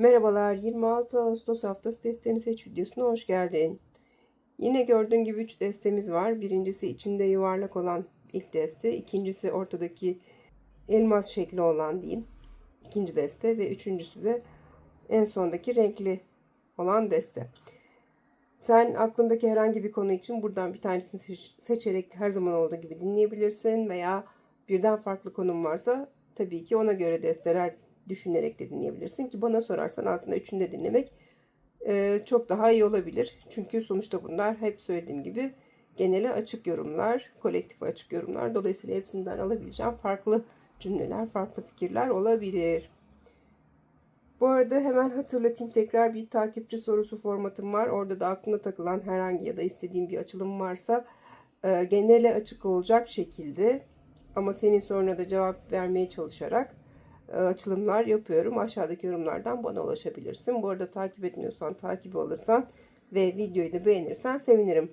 Merhabalar, 26 Ağustos haftası desteni seç videosuna hoş geldin. Yine gördüğün gibi 3 destemiz var. Birincisi içinde yuvarlak olan ilk deste, ikincisi ortadaki elmas şekli olan diyeyim. ikinci deste ve üçüncüsü de en sondaki renkli olan deste. Sen aklındaki herhangi bir konu için buradan bir tanesini seç- seçerek her zaman olduğu gibi dinleyebilirsin veya birden farklı konum varsa tabii ki ona göre desteler düşünerek de dinleyebilirsin ki bana sorarsan aslında üçünü de dinlemek e, çok daha iyi olabilir. Çünkü sonuçta bunlar hep söylediğim gibi genele açık yorumlar, kolektif açık yorumlar. Dolayısıyla hepsinden alabileceğim farklı cümleler, farklı fikirler olabilir. Bu arada hemen hatırlatayım tekrar bir takipçi sorusu formatım var. Orada da aklına takılan herhangi ya da istediğin bir açılım varsa e, genele açık olacak şekilde ama senin soruna da cevap vermeye çalışarak açılımlar yapıyorum. Aşağıdaki yorumlardan bana ulaşabilirsin. Bu arada takip etmiyorsan takip alırsan ve videoyu da beğenirsen sevinirim.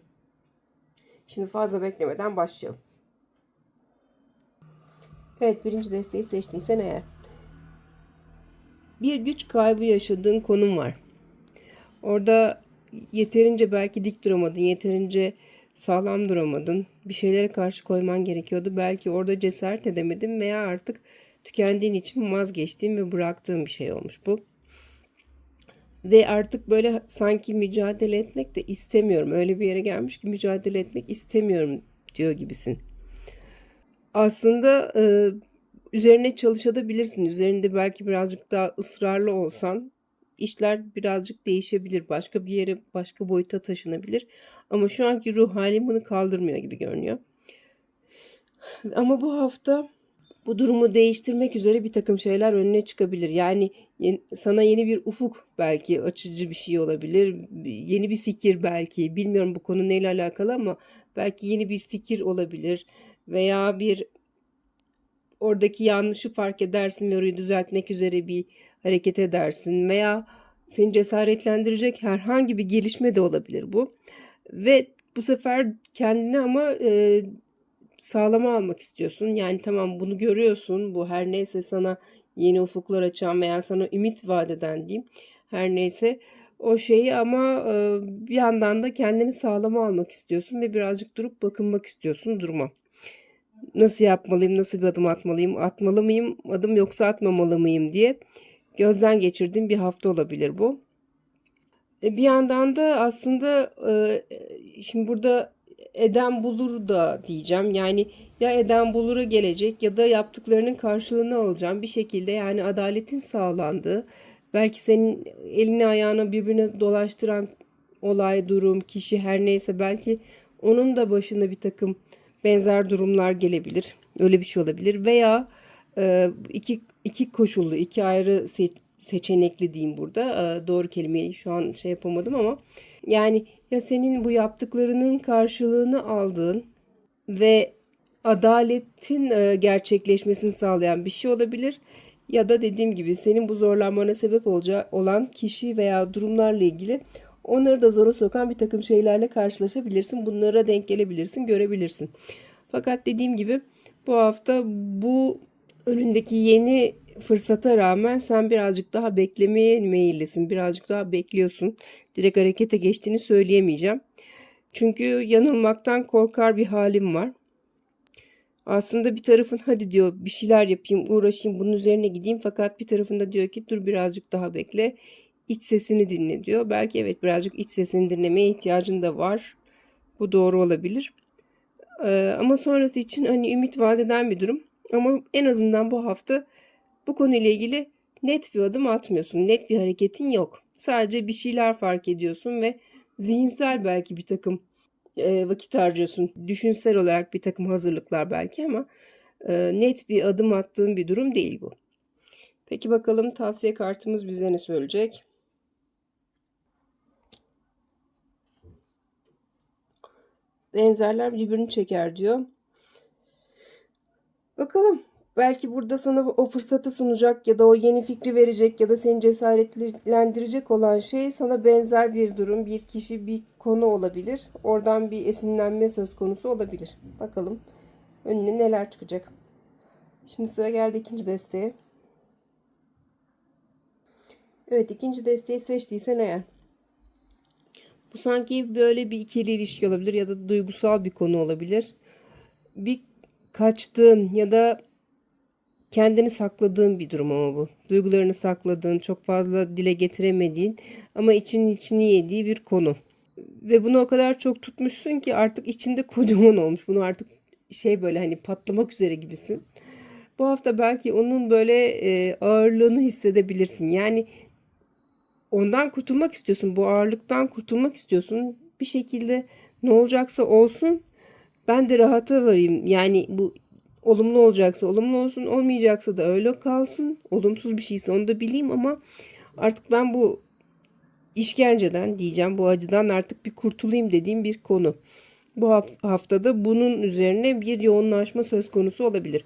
Şimdi fazla beklemeden başlayalım. Evet birinci desteği seçtiysen eğer. Bir güç kaybı yaşadığın konum var. Orada yeterince belki dik duramadın, yeterince sağlam duramadın. Bir şeylere karşı koyman gerekiyordu. Belki orada cesaret edemedin veya artık tükendiğin için vazgeçtiğin ve bıraktığın bir şey olmuş bu. Ve artık böyle sanki mücadele etmek de istemiyorum. Öyle bir yere gelmiş ki mücadele etmek istemiyorum diyor gibisin. Aslında e, üzerine çalışabilirsin. Üzerinde belki birazcık daha ısrarlı olsan işler birazcık değişebilir. Başka bir yere, başka boyuta taşınabilir. Ama şu anki ruh halim bunu kaldırmıyor gibi görünüyor. Ama bu hafta bu durumu değiştirmek üzere bir takım şeyler önüne çıkabilir. Yani sana yeni bir ufuk belki açıcı bir şey olabilir. Yeni bir fikir belki. Bilmiyorum bu konu neyle alakalı ama belki yeni bir fikir olabilir. Veya bir oradaki yanlışı fark edersin ve orayı düzeltmek üzere bir hareket edersin. Veya seni cesaretlendirecek herhangi bir gelişme de olabilir bu. Ve bu sefer kendini ama e, sağlama almak istiyorsun. Yani tamam bunu görüyorsun. Bu her neyse sana yeni ufuklar açan veya sana ümit vaat eden diyeyim. Her neyse o şeyi ama e, bir yandan da kendini sağlama almak istiyorsun ve birazcık durup bakınmak istiyorsun duruma. Nasıl yapmalıyım, nasıl bir adım atmalıyım, atmalı mıyım, adım yoksa atmamalı mıyım diye gözden geçirdiğim bir hafta olabilir bu. E, Bir yandan da aslında e, şimdi burada eden bulur da diyeceğim. Yani ya eden bulura gelecek ya da yaptıklarının karşılığını alacağım bir şekilde yani adaletin sağlandığı belki senin elini ayağını birbirine dolaştıran olay, durum, kişi her neyse belki onun da başına bir takım benzer durumlar gelebilir. Öyle bir şey olabilir veya e, iki, iki koşullu, iki ayrı se- seçenekli diyeyim burada. E, doğru kelimeyi şu an şey yapamadım ama yani ya senin bu yaptıklarının karşılığını aldığın ve adaletin e, gerçekleşmesini sağlayan bir şey olabilir. Ya da dediğim gibi senin bu zorlanmana sebep olacak olan kişi veya durumlarla ilgili onları da zora sokan bir takım şeylerle karşılaşabilirsin. Bunlara denk gelebilirsin, görebilirsin. Fakat dediğim gibi bu hafta bu önündeki yeni fırsata rağmen sen birazcık daha beklemeye meyillisin. Birazcık daha bekliyorsun. Direkt harekete geçtiğini söyleyemeyeceğim. Çünkü yanılmaktan korkar bir halim var. Aslında bir tarafın hadi diyor bir şeyler yapayım, uğraşayım, bunun üzerine gideyim. Fakat bir tarafında diyor ki dur birazcık daha bekle. iç sesini dinle diyor. Belki evet birazcık iç sesini dinlemeye ihtiyacın da var. Bu doğru olabilir. Ee, ama sonrası için hani ümit vaat eden bir durum. Ama en azından bu hafta bu konuyla ilgili net bir adım atmıyorsun. Net bir hareketin yok. Sadece bir şeyler fark ediyorsun ve zihinsel belki bir takım e, vakit harcıyorsun. Düşünsel olarak bir takım hazırlıklar belki ama e, net bir adım attığın bir durum değil bu. Peki bakalım tavsiye kartımız bize ne söyleyecek? Benzerler birbirini çeker diyor. Bakalım. Belki burada sana o fırsatı sunacak ya da o yeni fikri verecek ya da seni cesaretlendirecek olan şey sana benzer bir durum, bir kişi, bir konu olabilir. Oradan bir esinlenme söz konusu olabilir. Bakalım önüne neler çıkacak. Şimdi sıra geldi ikinci desteğe. Evet ikinci desteği seçtiysen eğer. Bu sanki böyle bir ikili ilişki olabilir ya da duygusal bir konu olabilir. Bir kaçtığın ya da kendini sakladığın bir durum ama bu. Duygularını sakladığın, çok fazla dile getiremediğin ama içinin içini yediği bir konu. Ve bunu o kadar çok tutmuşsun ki artık içinde kocaman olmuş. Bunu artık şey böyle hani patlamak üzere gibisin. Bu hafta belki onun böyle e, ağırlığını hissedebilirsin. Yani ondan kurtulmak istiyorsun. Bu ağırlıktan kurtulmak istiyorsun. Bir şekilde ne olacaksa olsun ben de rahata varayım. Yani bu olumlu olacaksa olumlu olsun, olmayacaksa da öyle kalsın. Olumsuz bir şeyse onu da bileyim ama artık ben bu işkenceden diyeceğim, bu acıdan artık bir kurtulayım dediğim bir konu. Bu haftada bunun üzerine bir yoğunlaşma söz konusu olabilir.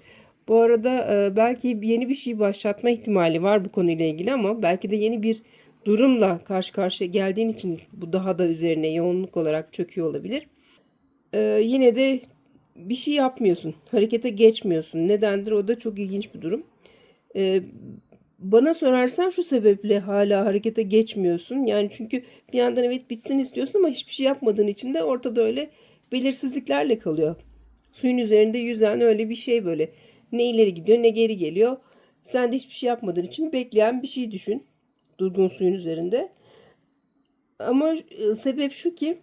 Bu arada e, belki yeni bir şey başlatma ihtimali var bu konuyla ilgili ama belki de yeni bir durumla karşı karşıya geldiğin için bu daha da üzerine yoğunluk olarak çöküyor olabilir. Ee, yine de bir şey yapmıyorsun. Harekete geçmiyorsun. Nedendir? O da çok ilginç bir durum. Ee, bana sorarsan şu sebeple hala harekete geçmiyorsun. Yani çünkü bir yandan evet bitsin istiyorsun ama hiçbir şey yapmadığın için de ortada öyle belirsizliklerle kalıyor. Suyun üzerinde yüzen öyle bir şey böyle. Ne ileri gidiyor ne geri geliyor. Sen de hiçbir şey yapmadığın için bekleyen bir şey düşün. Durgun suyun üzerinde. Ama e, sebep şu ki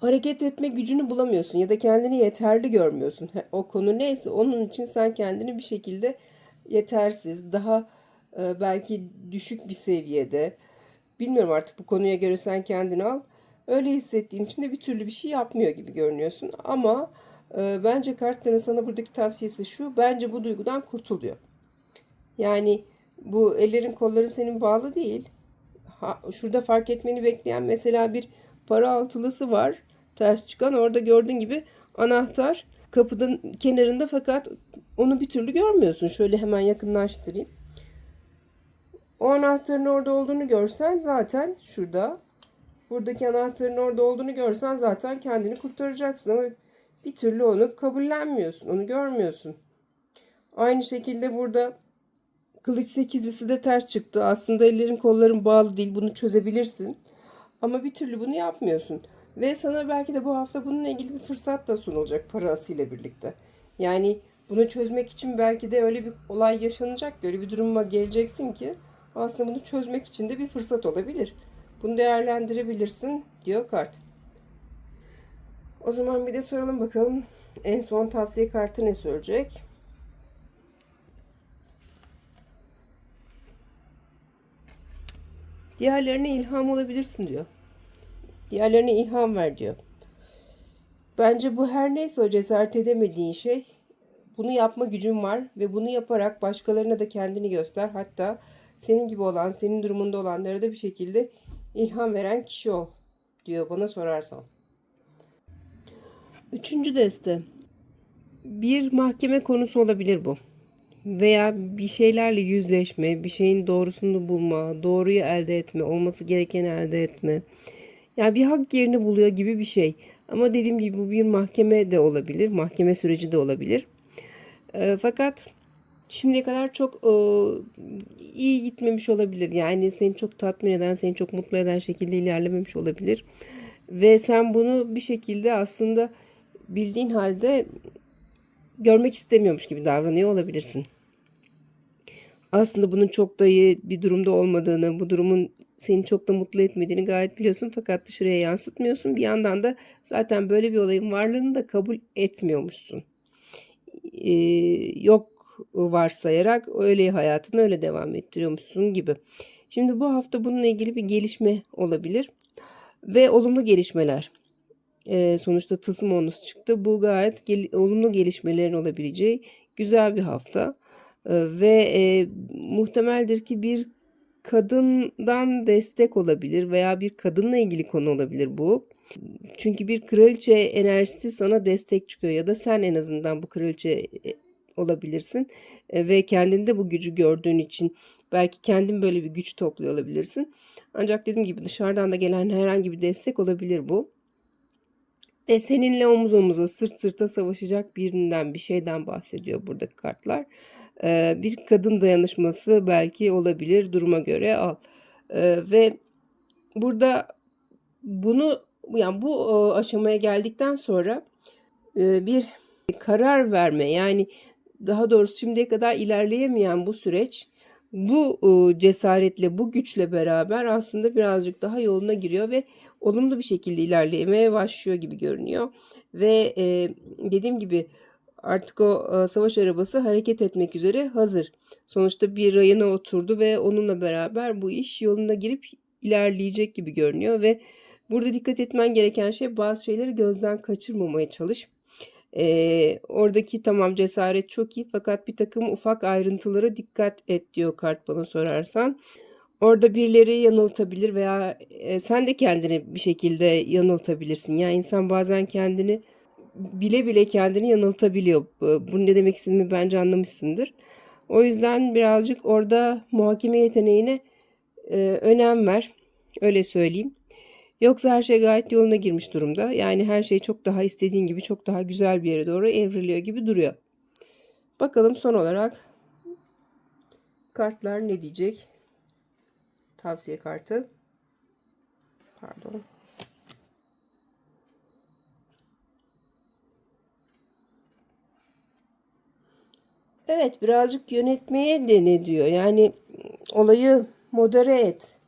hareket etme gücünü bulamıyorsun ya da kendini yeterli görmüyorsun. O konu neyse onun için sen kendini bir şekilde yetersiz, daha e, belki düşük bir seviyede, bilmiyorum artık bu konuya göre sen kendini al. Öyle hissettiğin için de bir türlü bir şey yapmıyor gibi görünüyorsun. Ama e, bence kartların sana buradaki tavsiyesi şu. Bence bu duygudan kurtuluyor. Yani bu ellerin kolların senin bağlı değil. Ha, şurada fark etmeni bekleyen mesela bir para altılısı var ters çıkan. Orada gördüğün gibi anahtar kapının kenarında fakat onu bir türlü görmüyorsun. Şöyle hemen yakınlaştırayım. O anahtarın orada olduğunu görsen zaten şurada. Buradaki anahtarın orada olduğunu görsen zaten kendini kurtaracaksın ama bir türlü onu kabullenmiyorsun. Onu görmüyorsun. Aynı şekilde burada kılıç sekizlisi de ters çıktı. Aslında ellerin kolların bağlı değil. Bunu çözebilirsin. Ama bir türlü bunu yapmıyorsun. Ve sana belki de bu hafta bununla ilgili bir fırsat da sunulacak parası ile birlikte. Yani bunu çözmek için belki de öyle bir olay yaşanacak, öyle bir duruma geleceksin ki aslında bunu çözmek için de bir fırsat olabilir. Bunu değerlendirebilirsin diyor kart. O zaman bir de soralım bakalım en son tavsiye kartı ne söyleyecek? Diğerlerine ilham olabilirsin diyor. Diğerlerine ilham ver diyor. Bence bu her neyse o cesaret edemediğin şey bunu yapma gücün var ve bunu yaparak başkalarına da kendini göster. Hatta senin gibi olan, senin durumunda olanlara da bir şekilde ilham veren kişi ol diyor bana sorarsan. Üçüncü deste. Bir mahkeme konusu olabilir bu. Veya bir şeylerle yüzleşme, bir şeyin doğrusunu bulma, doğruyu elde etme, olması gerekeni elde etme. Yani bir hak yerini buluyor gibi bir şey. Ama dediğim gibi bu bir mahkeme de olabilir. Mahkeme süreci de olabilir. E, fakat şimdiye kadar çok e, iyi gitmemiş olabilir. Yani seni çok tatmin eden, seni çok mutlu eden şekilde ilerlememiş olabilir. Ve sen bunu bir şekilde aslında bildiğin halde görmek istemiyormuş gibi davranıyor olabilirsin. Aslında bunun çok da iyi bir durumda olmadığını, bu durumun seni çok da mutlu etmediğini gayet biliyorsun fakat dışarıya yansıtmıyorsun. Bir yandan da zaten böyle bir olayın varlığını da kabul etmiyormuşsun. Ee, yok varsayarak öyle hayatını öyle devam ettiriyormuşsun gibi. Şimdi bu hafta bununla ilgili bir gelişme olabilir ve olumlu gelişmeler. Ee, sonuçta tılsım onusu çıktı. Bu gayet gel olumlu gelişmelerin olabileceği güzel bir hafta. Ee, ve e, muhtemeldir ki bir kadından destek olabilir veya bir kadınla ilgili konu olabilir bu. Çünkü bir kraliçe enerjisi sana destek çıkıyor ya da sen en azından bu kraliçe e, olabilirsin e, ve kendinde bu gücü gördüğün için belki kendin böyle bir güç topluyor olabilirsin. Ancak dediğim gibi dışarıdan da gelen herhangi bir destek olabilir bu. Ve seninle omuz omuza sırt sırta savaşacak birinden bir şeyden bahsediyor buradaki kartlar. Ee, bir kadın dayanışması belki olabilir duruma göre al. Ee, ve burada bunu yani bu e, aşamaya geldikten sonra e, bir karar verme yani daha doğrusu şimdiye kadar ilerleyemeyen bu süreç bu e, cesaretle, bu güçle beraber aslında birazcık daha yoluna giriyor ve olumlu bir şekilde ilerlemeye başlıyor gibi görünüyor. Ve dediğim gibi artık o savaş arabası hareket etmek üzere hazır. Sonuçta bir rayına oturdu ve onunla beraber bu iş yoluna girip ilerleyecek gibi görünüyor ve burada dikkat etmen gereken şey bazı şeyleri gözden kaçırmamaya çalış. Ee, oradaki tamam cesaret çok iyi fakat bir takım ufak ayrıntılara dikkat et diyor kart bana sorarsan. Orada birileri yanıltabilir veya e, sen de kendini bir şekilde yanıltabilirsin. Yani insan bazen kendini bile bile kendini yanıltabiliyor. Bu ne demek istediğimi bence anlamışsındır. O yüzden birazcık orada muhakeme yeteneğine e, önem ver. Öyle söyleyeyim. Yoksa her şey gayet yoluna girmiş durumda. Yani her şey çok daha istediğin gibi çok daha güzel bir yere doğru evriliyor gibi duruyor. Bakalım son olarak kartlar ne diyecek? Tavsiye kartı. Pardon. Evet birazcık yönetmeye de ne diyor? Yani olayı modere et.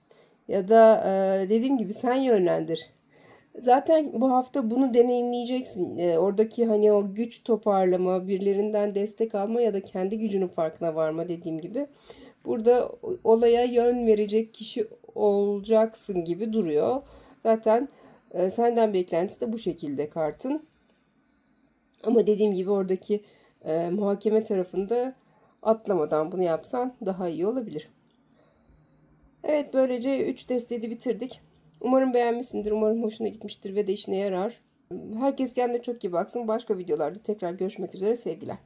Ya da e, dediğim gibi sen yönlendir. Zaten bu hafta bunu deneyimleyeceksin. E, oradaki hani o güç toparlama, birilerinden destek alma ya da kendi gücünün farkına varma dediğim gibi. Burada olaya yön verecek kişi olacaksın gibi duruyor. Zaten e, senden beklentisi de bu şekilde kartın. Ama dediğim gibi oradaki e, muhakeme tarafında atlamadan bunu yapsan daha iyi olabilir. Evet böylece 3 desteği de bitirdik. Umarım beğenmişsindir. Umarım hoşuna gitmiştir ve de işine yarar. Herkes kendine çok iyi baksın. Başka videolarda tekrar görüşmek üzere. Sevgiler.